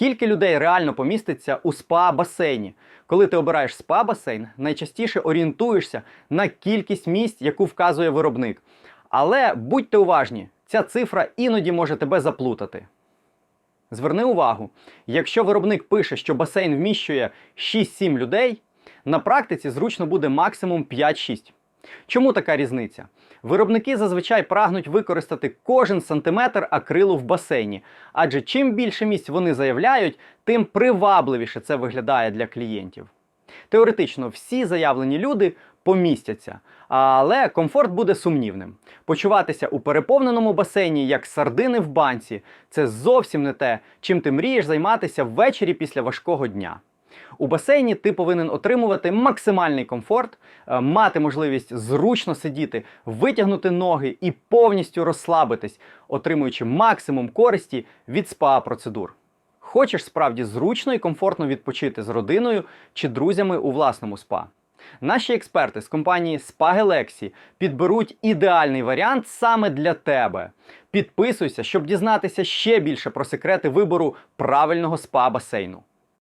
Скільки людей реально поміститься у спа-басейні? Коли ти обираєш спа-басейн, найчастіше орієнтуєшся на кількість місць, яку вказує виробник. Але будьте уважні, ця цифра іноді може тебе заплутати. Зверни увагу, якщо виробник пише, що басейн вміщує 6-7 людей, на практиці зручно буде максимум 5-6. Чому така різниця? Виробники зазвичай прагнуть використати кожен сантиметр акрилу в басейні, адже чим більше місць вони заявляють, тим привабливіше це виглядає для клієнтів. Теоретично всі заявлені люди помістяться, але комфорт буде сумнівним. Почуватися у переповненому басейні як сардини в банці це зовсім не те, чим ти мрієш займатися ввечері після важкого дня. У басейні ти повинен отримувати максимальний комфорт, е, мати можливість зручно сидіти, витягнути ноги і повністю розслабитись, отримуючи максимум користі від спа-процедур. Хочеш справді зручно і комфортно відпочити з родиною чи друзями у власному спа? Наші експерти з компанії Spa Galaxy підберуть ідеальний варіант саме для тебе. Підписуйся, щоб дізнатися ще більше про секрети вибору правильного спа-басейну.